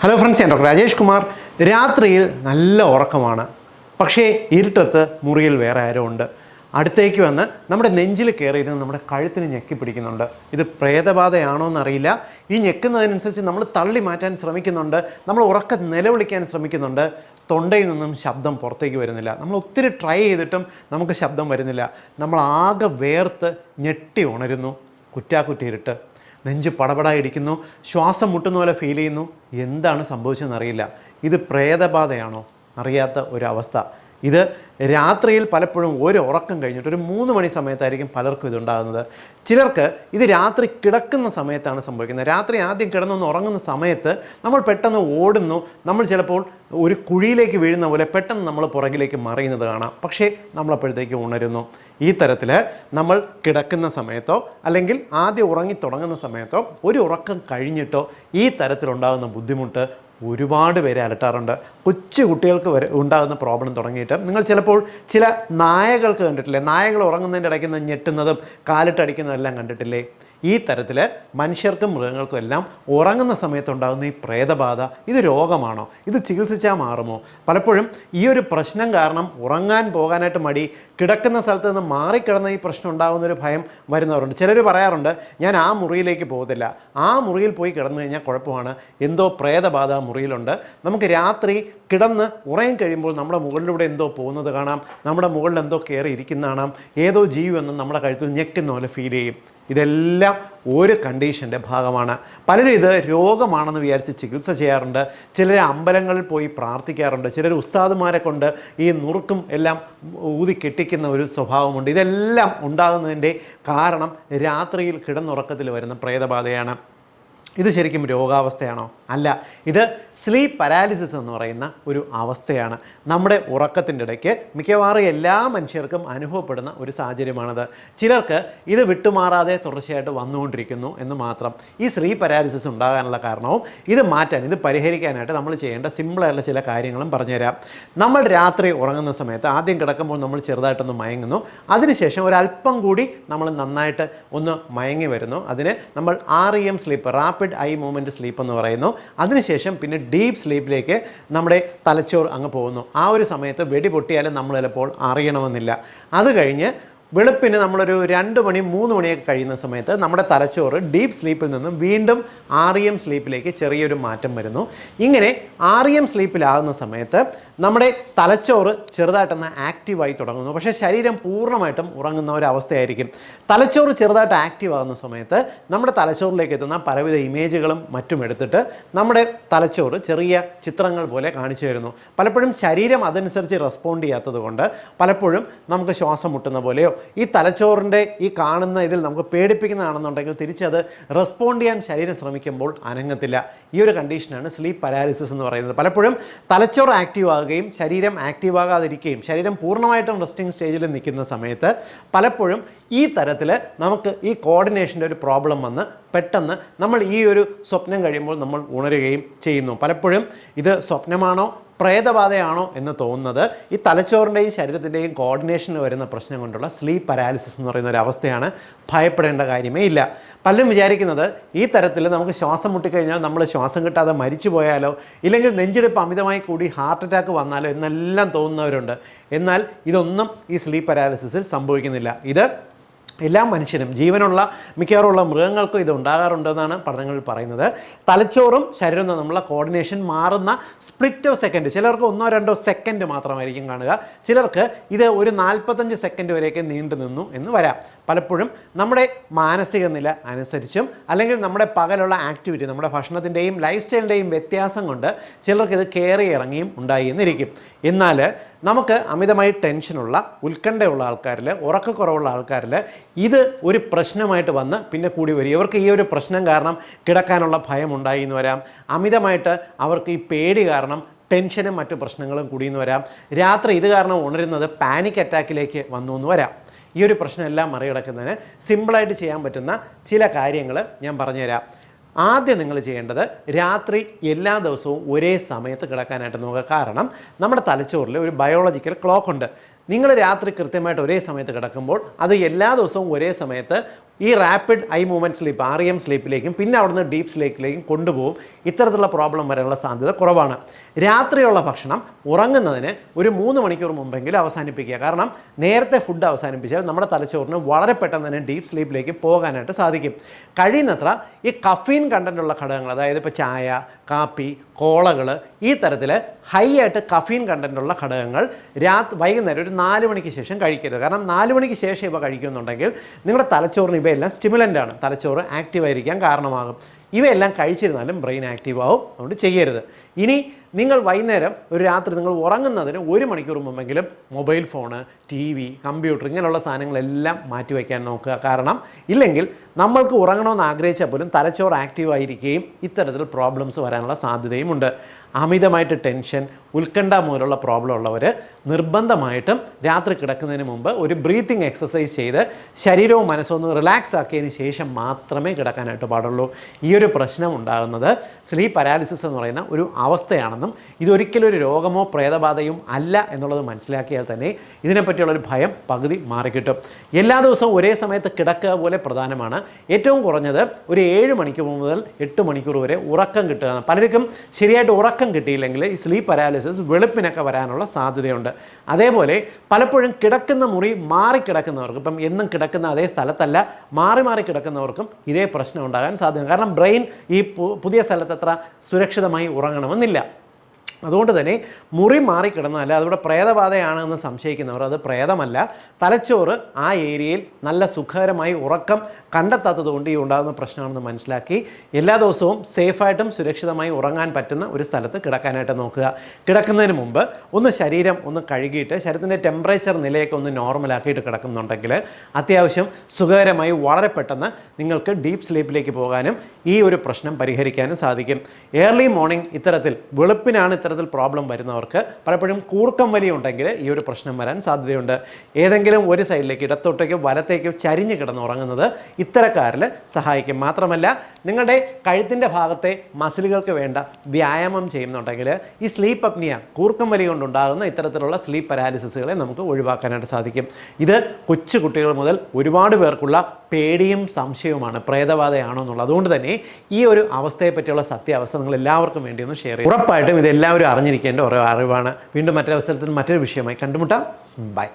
Hello friends ഞാൻ doctor Rajesh Kumar. രാത്രിയിൽ നല്ല ഉറക്കമാണ്. പക്ഷേ ഇരുട്ടത്ത് മുറിയിൽ വേറെ ആരോ ഉണ്ട്. അടുത്തേക്ക് വന്ന് നമ്മുടെ നെഞ്ചിൽ കയറിയിരുന്ന് നമ്മുടെ കഴുത്തിന് ഞെക്കി പിടിക്കുന്നുണ്ട്. ഇത് പ്രേതബാധയാണോ എന്നറിയില്ല ഈ ഞെക്കുന്നതിനനുസരിച്ച് നമ്മൾ തള്ളി മാറ്റാൻ ശ്രമിക്കുന്നുണ്ട്. നമ്മൾ ഉറക്കം നിലവിളിക്കാൻ ശ്രമിക്കുന്നുണ്ട്. തൊണ്ടയിൽ നിന്നും ശബ്ദം പുറത്തേക്ക് വരുന്നില്ല. നമ്മൾ ഒത്തിരി ട്രൈ ചെയ്തിട്ടും നമുക്ക് ശബ്ദം വരുന്നില്ല. നമ്മൾ ആകെ വേർത്ത് ഞെട്ടി ഉണരുന്നു. കുറ്റാക്കുറ്റി ഇരുട്ട്. നെഞ്ച് പടപടായിരിക്കുന്നു ശ്വാസം മുട്ടുന്ന പോലെ ഫീൽ ചെയ്യുന്നു. എന്താണ് സംഭവിച്ചതെന്ന് അറിയില്ല. ഇത് പ്രേതബാധയാണോ? അറിയാത്ത ഒരവസ്ഥ. ഇത് രാത്രിയിൽ പലപ്പോഴും ഒരു ഉറക്കം കഴിഞ്ഞിട്ട് ഒരു മൂന്ന് മണി സമയത്തായിരിക്കും പലർക്കും ഇതുണ്ടാകുന്നത്. ചിലർക്ക് ഇത് രാത്രി കിടക്കുന്ന സമയത്താണ് സംഭവിക്കുന്നത്. രാത്രി ആദ്യം കിടന്നൊന്ന് ഉറങ്ങുന്ന സമയത്ത് നമ്മൾ പെട്ടെന്ന് ഓടുന്നു. നമ്മൾ ചിലപ്പോൾ ഒരു കുഴിയിലേക്ക് വീഴുന്ന പോലെ പെട്ടെന്ന് നമ്മൾ പുറകിലേക്ക് മറിയുന്നത് കാണാം. പക്ഷേ നമ്മളപ്പോഴത്തേക്ക് ഉണരുന്നു. ഈ തരത്തിൽ നമ്മൾ കിടക്കുന്ന സമയത്തോ അല്ലെങ്കിൽ ആദ്യം ഉറങ്ങി തുടങ്ങുന്ന സമയത്തോ ഒരു ഉറക്കം കഴിഞ്ഞിട്ടോ ഈ തരത്തിലുണ്ടാകുന്ന ബുദ്ധിമുട്ട് ഒരുപാട് പേരെ അലട്ടാറുണ്ട്. കൊച്ചു കുട്ടികൾക്ക് വരെ ഉണ്ടാകുന്ന പ്രോബ്ലം തുടങ്ങിയിട്ട്. നിങ്ങൾ ചിലപ്പോൾ ചില നായകൾക്ക് കണ്ടിട്ടില്ലേ? നായകൾ ഉറങ്ങുന്നതിന്റെ ഇടയ്ക്ക് ഞെട്ടുന്നതും കാലിട്ടടിക്കുന്നതെല്ലാം കണ്ടിട്ടില്ലേ? ഈ തരത്തിൽ മനുഷ്യർക്കും മൃഗങ്ങൾക്കും എല്ലാം ഉറങ്ങുന്ന സമയത്തുണ്ടാകുന്ന ഈ പ്രേതബാധ ഇത് രോഗമാണോ? ഇത് ചികിത്സിച്ചാൽ മാറുമോ? പലപ്പോഴും ഈ ഒരു പ്രശ്നം കാരണം ഉറങ്ങാൻ പോകാനായിട്ട് മടി കിടക്കുന്ന സ്ഥലത്ത് നിന്ന് മാറിക്കിടന്ന ഈ പ്രശ്നം ഉണ്ടാകുന്ന ഒരു ഭയം വരുന്നവരുണ്ട്. ചിലർ പറയാറുണ്ട് ഞാൻ ആ മുറിയിലേക്ക് പോകത്തില്ല. ആ മുറിയിൽ പോയി കിടന്നു കഴിഞ്ഞാൽ കുഴപ്പമാണ്. എന്തോ പ്രേതബാധ മുറിയിലുണ്ട്. നമുക്ക് രാത്രി കിടന്ന് ഉറയും കഴിയുമ്പോൾ നമ്മുടെ മുകളിലൂടെ എന്തോ പോകുന്നത് കാണാം. നമ്മുടെ മുകളിൽ എന്തോ കയറി ഇരിക്കുന്ന ഏതോ എന്ന് നമ്മുടെ കഴുത്തിൽ ഞെക്കുന്ന പോലെ ഫീൽ ചെയ്യും. ഇതെല്ലാം ഒരു കണ്ടീഷന്റെ ഭാഗമാണ്. പലരും ഇത് രോഗമാണെന്ന് വിചാരിച്ച് ചികിത്സ ചെയ്യാറുണ്ട്. ചിലർ അമ്പലങ്ങളിൽ പോയി പ്രാർത്ഥിക്കാറുണ്ട്. ചിലർ ഉസ്താദുമാരെ കൊണ്ട് ഈ നുറുക്കും എല്ലാം ഊതി കെട്ടിക്കുന്ന ഒരു സ്വഭാവമുണ്ട്. ഇതെല്ലാം ഉണ്ടാകുന്നതിന്റെ കാരണം രാത്രിയിൽ കിടന്നുറക്കത്തിൽ വരുന്ന പ്രേതബാധയാണ്. ഇത് ശരിക്കും രോഗാവസ്ഥയാണോ? അല്ല. ഇത് സ്ലീപ്പ് പരാലിസിസ് എന്ന് പറയുന്ന ഒരു അവസ്ഥയാണ്. നമ്മുടെ ഉറക്കത്തിന്റെ ഇടയ്ക്ക് മിക്കവാറും എല്ലാ മനുഷ്യർക്കും അനുഭവപ്പെടുന്ന ഒരു സാഹചര്യമാണത്. ചിലർക്ക് ഇത് വിട്ടുമാറാതെ തുടർച്ചയായിട്ട് വന്നുകൊണ്ടിരിക്കുന്നു എന്ന് മാത്രം. ഈ സ്ലീപ്പ് പരാലിസിസ് ഉണ്ടാകാനുള്ള കാരണവും ഇത് മാറ്റാൻ ഇത് പരിഹരിക്കാനായിട്ട് നമ്മൾ ചെയ്യേണ്ട സിമ്പിളായിട്ടുള്ള ചില കാര്യങ്ങളും പറഞ്ഞുതരാം. നമ്മൾ രാത്രി ഉറങ്ങുന്ന സമയത്ത് ആദ്യം കിടക്കുമ്പോൾ നമ്മൾ ചെറുതായിട്ടൊന്ന് മയങ്ങുന്നു. അതിനുശേഷം ഒരല്പം കൂടി നമ്മൾ നന്നായിട്ട് ഒന്ന് മയങ്ങി വരുന്നു. അതിന് നമ്മൾ R E M sleep rapid eye movement sleep എന്ന് പറയുന്നു. അതിനുശേഷം പിന്നെ ഡീപ്പ് സ്ലീപ്പിലേക്ക് നമ്മുടെ തലച്ചോറ് അങ്ങ് പോകുന്നു. ആ ഒരു സമയത്ത് വെടി പൊട്ടിയാലും നമ്മൾ ചിലപ്പോൾ അറിയണമെന്നില്ല. അത് കഴിഞ്ഞ് വെളുപ്പിന് നമ്മളൊരു രണ്ട് മണി മൂന്ന് മണിയൊക്കെ കഴിയുന്ന സമയത്ത് നമ്മുടെ തലച്ചോറ് ഡീപ്പ് സ്ലീപ്പിൽ നിന്നും വീണ്ടും ആർ ഇ എം സ്ലീപ്പിലേക്ക് ചെറിയൊരു മാറ്റം വരുന്നു. ഇങ്ങനെ ആർ ഇ എം സ്ലീപ്പിലാകുന്ന സമയത്ത് നമ്മുടെ തലച്ചോറ് ചെറുതായിട്ടൊന്ന് ആക്റ്റീവായി തുടങ്ങുന്നു. പക്ഷേ ശരീരം പൂർണമായിട്ടും ഉറങ്ങുന്ന ഒരു അവസ്ഥയായിരിക്കും തലച്ചോറ് ചെറുതായിട്ട് ആക്റ്റീവ് ആകുന്ന സമയത്ത് നമ്മുടെ തലച്ചോറിലേക്ക് എത്തുന്ന പലവിധ ഇമേജുകളും മറ്റും എടുത്തിട്ട് നമ്മുടെ തലച്ചോറ് ചെറിയ ചിത്രങ്ങൾ പോലെ കാണിച്ചു തരുന്നു. പലപ്പോഴും ശരീരം അതനുസരിച്ച് റെസ്പോണ്ട് ചെയ്യാത്തത് കൊണ്ട് പലപ്പോഴും നമുക്ക് ശ്വാസം മുട്ടുന്ന പോലെയോ ഈ തലച്ചോറിന്റെ ഈ കാണുന്ന ഇതിൽ നമുക്ക് പേടിപ്പിക്കുന്നതാണെന്നുണ്ടെങ്കിൽ തിരിച്ചത് റെസ്പോണ്ട് ചെയ്യാൻ ശരീരം ശ്രമിക്കുമ്പോൾ അനങ്ങത്തില്ല. ഈ ഒരു കണ്ടീഷനാണ് സ്ലീപ്പ് പരാലിസിസ് എന്ന് പറയുന്നത്. പലപ്പോഴും തലച്ചോറ് ആക്റ്റീവ് ആകുകയും ശരീരം ആക്റ്റീവ് ആകാതിരിക്കുകയും ശരീരം പൂർണമായിട്ടും റെസ്റ്റിംഗ് സ്റ്റേജിൽ നിൽക്കുന്ന സമയത്ത് പലപ്പോഴും ഈ തരത്തിൽ നമുക്ക് ഈ കോർഡിനേഷന്റെ ഒരു പ്രോബ്ലം വന്ന് പെട്ടെന്ന് നമ്മൾ ഈ ഒരു സ്വപ്നം കഴിയുമ്പോൾ നമ്മൾ ഉണരുകയും ചെയ്യുന്നു. പലപ്പോഴും ഇത് സ്വപ്നമാണോ പ്രേതബാധയാണോ എന്ന് തോന്നുന്നത് ഈ തലച്ചോറിന്റെയും ശരീരത്തിന്റെയും കോർഡിനേഷന് വരുന്ന പ്രശ്നം കൊണ്ടുള്ള സ്ലീപ്പ് പരാലിസിസ് എന്ന് പറയുന്ന ഒരു അവസ്ഥയാണ് ഭയപ്പെടേണ്ട കാര്യമേ ഇല്ല. പലരും വിചാരിക്കുന്നത് ഈ തരത്തിൽ നമുക്ക് ശ്വാസം മുട്ടിക്കഴിഞ്ഞാൽ നമ്മൾ ശ്വാസം കിട്ടാതെ മരിച്ചു പോയാലോ ഇല്ലെങ്കിൽ നെഞ്ചെടുപ്പ് അമിതമായി കൂടി ഹാർട്ട് അറ്റാക്ക് വന്നാലോ എന്നെല്ലാം തോന്നുന്നവരുണ്ട്. എന്നാൽ ഇതൊന്നും ഈ സ്ലീപ്പ് പരാലിസിസിൽ സംഭവിക്കുന്നില്ല. ഇത് എല്ലാ മനുഷ്യനും ജീവനുള്ള മിക്കവാറുമുള്ള മൃഗങ്ങൾക്കും ഇത് ഉണ്ടാകാറുണ്ടെന്നാണ് പഠനങ്ങളിൽ പറയുന്നത്. തലച്ചോറും ശരീരവും തമ്മിലുള്ള കോർഡിനേഷൻ മാറുന്ന സ്പ്ലിറ്റ് ഓഫ് സെക്കൻഡ് ചിലർക്ക് ഒന്നോ രണ്ടോ സെക്കൻഡ് മാത്രമായിരിക്കും കാണുക. ചിലർക്ക് ഇത് ഒരു നാൽപ്പത്തഞ്ച് സെക്കൻഡ് വരെയൊക്കെ നീണ്ടു നിന്നു എന്ന് വരാം. പലപ്പോഴും നമ്മുടെ മാനസിക നില അനുസരിച്ചും അല്ലെങ്കിൽ നമ്മുടെ പകലുള്ള ആക്ടിവിറ്റി നമ്മുടെ ഭക്ഷണത്തിന്റെയും ലൈഫ് സ്റ്റൈലിന്റെയും വ്യത്യാസം കൊണ്ട് ചിലർക്ക് ഇത് കയറി ഇറങ്ങിയും ഉണ്ടായി എന്നിരിക്കും എന്നാൽ നമുക്ക് അമിതമായി ടെൻഷനുള്ള ഉത്കണ്ഠയുള്ള ആൾക്കാരിൽ ഉറക്കക്കുറവുള്ള ആൾക്കാരിൽ ഇത് ഒരു പ്രശ്നമായിട്ട് വന്ന് പിന്നെ കൂടി വരും. ഇവർക്ക് ഈ ഒരു പ്രശ്നം കാരണം കിടക്കാനുള്ള ഭയം ഉണ്ടായി എന്ന് വരാം. അമിതമായിട്ട് അവർക്ക് ഈ പേടി കാരണം ടെൻഷനും മറ്റു പ്രശ്നങ്ങളും കൂടിയെന്ന് വരാം. രാത്രി ഇത് കാരണം ഉണരുന്നത് പാനിക് അറ്റാക്കിലേക്ക് വന്നു എന്ന് വരാം. ഈ ഒരു പ്രശ്നമെല്ലാം മറികടക്കുന്നതിന് സിമ്പിളായിട്ട് ചെയ്യാൻ പറ്റുന്ന ചില കാര്യങ്ങൾ ഞാൻ പറഞ്ഞുതരാം. ആദ്യം നിങ്ങൾ ചെയ്യേണ്ടത് രാത്രി എല്ലാ ദിവസവും ഒരേ സമയത്ത് കിടക്കാനായിട്ട് നോക്കുക. കാരണം നമ്മുടെ തലച്ചോറിൽ ഒരു ബയോളജിക്കൽ ക്ലോക്ക് ഉണ്ട്. നിങ്ങൾ രാത്രി കൃത്യമായിട്ട് ഒരേ സമയത്ത് കിടക്കുമ്പോൾ അത് എല്ലാ ദിവസവും ഒരേ സമയത്ത് ഈ rapid eye movement sleep R M സ്ലീപ്പിലേക്കും പിന്നെ അവിടുന്ന് ഡീപ്പ് സ്ലീപ്പിലേക്കും കൊണ്ടുപോകും ഇത്തരത്തിലുള്ള പ്രോബ്ലം വരാനുള്ള സാധ്യത കുറവാണ്. രാത്രിയുള്ള ഭക്ഷണം ഉറങ്ങുന്നതിന് ഒരു മൂന്ന് മണിക്കൂർ മുമ്പെങ്കിലും അവസാനിപ്പിക്കുക. കാരണം നേരത്തെ ഫുഡ് അവസാനിപ്പിച്ചാൽ നമ്മുടെ തലച്ചോറിന് വളരെ പെട്ടെന്ന് തന്നെ ഡീപ്പ് സ്ലീപ്പിലേക്ക് പോകാനായിട്ട് സാധിക്കും. കഴിയുന്നത്ര ഈ കഫീൻ കണ്ടന്റുള്ള ഘടകങ്ങൾ അതായത് ഇപ്പോൾ ചായ കാപ്പി കോളകൾ ഈ തരത്തിൽ ഹൈ ആയിട്ട് കഫീൻ കണ്ടന്റുള്ള ഘടകങ്ങൾ രാത്രി വൈകുന്നേരം ഒരു നാല് മണിക്ക് ശേഷം കഴിക്കരുത്. കാരണം നാല് മണിക്ക് ശേഷം ഇവ കഴിക്കുന്നുണ്ടെങ്കിൽ നിങ്ങളുടെ തലച്ചോറിന് ഇവയെല്ലാം സ്റ്റിമുലന്റ് ആണ് തലച്ചോറ് ആക്റ്റീവ് ആയിരിക്കാൻ കാരണമാകും. ഇവയെല്ലാം കഴിച്ചിരുന്നാലും ബ്രെയിൻ ആക്റ്റീവ് ആവും അതുകൊണ്ട് ചെയ്യരുത്. ഇനി നിങ്ങൾ വൈകുന്നേരം ഒരു രാത്രി നിങ്ങൾ ഉറങ്ങുന്നതിന് ഒരു മണിക്കൂർ മുമ്പെങ്കിലും mobile phone T V computer ഇങ്ങനെയുള്ള സാധനങ്ങളെല്ലാം മാറ്റി മാറ്റിവെക്കാൻ നോക്കുക. കാരണം ഇല്ലെങ്കിൽ നമ്മൾക്ക് ഉറങ്ങണമെന്ന് ആഗ്രഹിച്ചാൽ പോലും തലച്ചോറ് ആക്റ്റീവ് ആയിരിക്കുകയും ഇത്തരത്തിൽ പ്രോബ്ലംസ് വരാനുള്ള സാധ്യതയുമുണ്ട്. അമിതമായിട്ട് ടെൻഷൻ ഉത്കണ്ഠ മൂലമുള്ള പ്രോബ്ലം ഉള്ളവർ നിർബന്ധമായിട്ടും രാത്രി കിടക്കുന്നതിന് മുമ്പ് ഒരു ബ്രീത്തിങ് എക്സസൈസ് ചെയ്ത് ശരീരവും മനസ്സും ഒന്ന് റിലാക്സ് ആക്കിയതിന് ശേഷം മാത്രമേ കിടക്കാനായിട്ട് പാടുള്ളൂ. ഈ ഒരു പ്രശ്നം ഉണ്ടാകുന്നത് സ്ലീപ്പ് പരാലിസിസ് എന്ന് പറയുന്ന ഒരു അവസ്ഥയാണെന്നും ഇതൊരിക്കലും ഒരു രോഗമോ പ്രേതബാധയും അല്ല എന്നുള്ളത് മനസ്സിലാക്കിയാൽ തന്നെ ഇതിനെപ്പറ്റിയുള്ളൊരു ഭയം പകുതി മാറിക്കിട്ടും. എല്ലാ ദിവസവും ഒരേ സമയത്ത് കിടക്കുക പോലെ പ്രധാനമാണ്. ഏറ്റവും കുറഞ്ഞത് ഒരു ഏഴ് മണിക്കൂർ മുതൽ എട്ട് മണിക്കൂർ വരെ ഉറക്കം കിട്ടുക. പലർക്കും ശരിയായിട്ട് ഉറക്കം കിട്ടിയില്ലെങ്കിൽ ഈ സ്ലീപ്പ് പരാലിസിസ് വെളുപ്പിനൊക്കെ വരാനുള്ള സാധ്യതയുണ്ട്. അതേപോലെ പലപ്പോഴും കിടക്കുന്ന മുറി മാറി കിടക്കുന്നവർക്ക് ഇപ്പം എന്നും കിടക്കുന്ന അതേ സ്ഥലത്തല്ല മാറി മാറി കിടക്കുന്നവർക്കും ഇതേ പ്രശ്നം ഉണ്ടാകാൻ സാധ്യത കാരണം ബ്രെയിൻ ഈ പുതിയ സ്ഥലത്ത് അത്ര സുരക്ഷിതമായി ഉറങ്ങണമെന്നില്ല. അതുകൊണ്ട് തന്നെ മുറി മാറിക്കിടന്നാൽ അതിവിടെ പ്രേതബാധയാണെന്ന് സംശയിക്കുന്നവർ അത് പ്രേതമല്ല. തലച്ചോറ് ആ ഏരിയയിൽ നല്ല സുഖകരമായി ഉറക്കം കണ്ടെത്താത്തത് കൊണ്ട് ഈ ഉണ്ടാകുന്ന പ്രശ്നമാണെന്ന് മനസ്സിലാക്കി. എല്ലാ ദിവസവും സേഫായിട്ടും സുരക്ഷിതമായി ഉറങ്ങാൻ പറ്റുന്ന ഒരു സ്ഥലത്ത് കിടക്കാനായിട്ട് നോക്കുക. കിടക്കുന്നതിന് മുമ്പ് ഒന്ന് ശരീരം ഒന്ന് കഴുകിയിട്ട് ശരീരത്തിന്റെ ടെമ്പറേച്ചർ നിലയൊക്കെ ഒന്ന് നോർമലാക്കിയിട്ട് കിടക്കുന്നുണ്ടെങ്കിൽ അത്യാവശ്യം സുഖകരമായി വളരെ പെട്ടെന്ന് നിങ്ങൾക്ക് ഡീപ്പ് സ്ലീപ്പിലേക്ക് പോകാനും ഈ ഒരു പ്രശ്നം പരിഹരിക്കാനും സാധിക്കും. ഏർലി മോർണിംഗ് ഇത്തരത്തിൽ വെളുപ്പിനാണ് ഇത്തരത്തിൽ പ്രോബ്ലം വരുന്നവർക്ക് പലപ്പോഴും കൂർക്കം വലി ഉണ്ടെങ്കിൽ ഈ ഒരു പ്രശ്നം വരാൻ സാധ്യതയുണ്ട്. ഏതെങ്കിലും ഒരു സൈഡിലേക്ക് ഇടത്തോട്ടേക്കോ വലത്തേക്കോ ചരിഞ്ഞ് കിടന്ന് ഉറങ്ങുന്നത് ഇത്തരക്കാരിൽ സഹായിക്കും. മാത്രമല്ല നിങ്ങളുടെ കഴുത്തിന്റെ ഭാഗത്തെ മസിലുകൾക്ക് വേണ്ട വ്യായാമം ചെയ്യുന്നുണ്ടെങ്കിൽ ഈ സ്ലീപ്പ് അപ്നിയ കൂർക്കം വലി കൊണ്ടുണ്ടാകുന്ന ഇത്തരത്തിലുള്ള സ്ലീപ്പ് പരാലിസിസുകളെ നമുക്ക് ഒഴിവാക്കാനായിട്ട് സാധിക്കും. ഇത് കൊച്ചുകുട്ടികൾ മുതൽ ഒരുപാട് പേർക്കുള്ള പേടിയും സംശയവുമാണ് പ്രേതബാധയാണോ എന്നുള്ളത്. അതുകൊണ്ട് തന്നെ ഈ ഒരു അവസ്ഥയെ പറ്റിയുള്ള സത്യാവസ്ഥ നിങ്ങൾ എല്ലാവർക്കും വേണ്ടി ഒന്ന് ഷെയർ ചെയ്യും. ഉറപ്പായിട്ടും ഇത് എല്ലാവരും അറിഞ്ഞിരിക്കേണ്ട ഓരോ അറിവാണ്. വീണ്ടും മറ്റൊരവസരത്തിൽ മറ്റൊരു വിഷയമായി കണ്ടുമുട്ടാം. ബൈ.